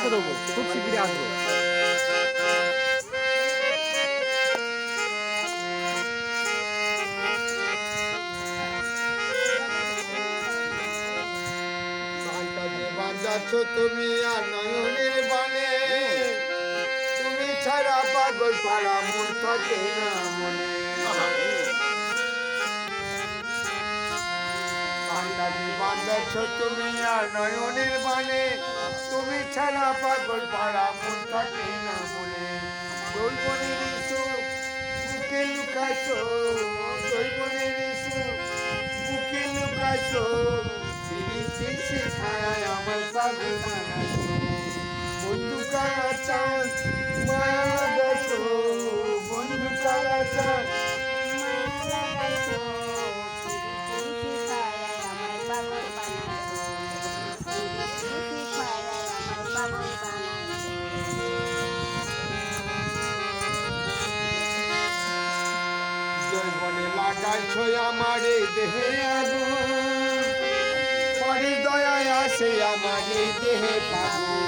হয়তো দেবো খুব শীঘ্রই আসব। কান্তাতে তুমি আর নয়নের বানে, তুমি ছাড়া পাগল পাড়া মন থাকে না মনে। তুমি আর নয়নের বানে তুমি ছাড়া পাগল পাড়া মন থাকে না মনে। দৈবনের ইসু বুকে লুকাছো দৈবনের ইসু বুকে লুকাছো আমার পাগল বন্ধু কারা চান, মায়া বন্ধু কারা চান লাগাইছো আমার দেহে আগুন। পরে দয়ায় আসে আমার দেহে পাগুন।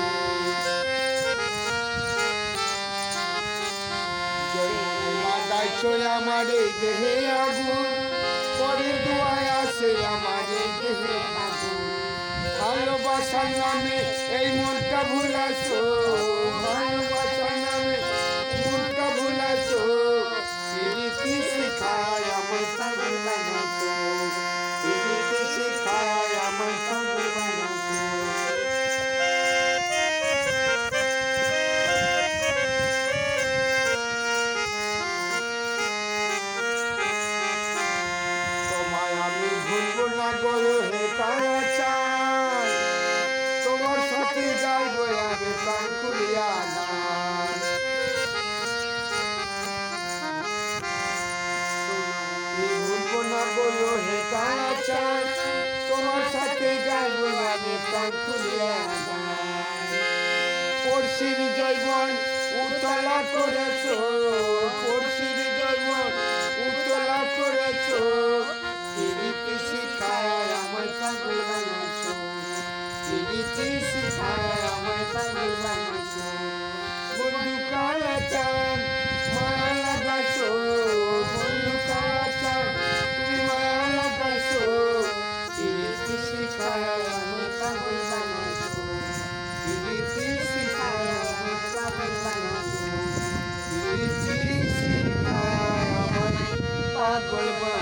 আমার দেহে আগুন। পরে দোয়ায় আসে আমার দেহে ভালোবাসার নামে এই মনটা ভুলাছো ভালোবাসার খুলিয়া পড়শির জৈবন উতলা করেছ, পড়শির জৈবন উতলা করেছ। প্রীতি শিখায় আমার পাগল বানাছো প্রীতি শিখায় আমার পাগল বানাছো বন্ধু কালা চান বলবো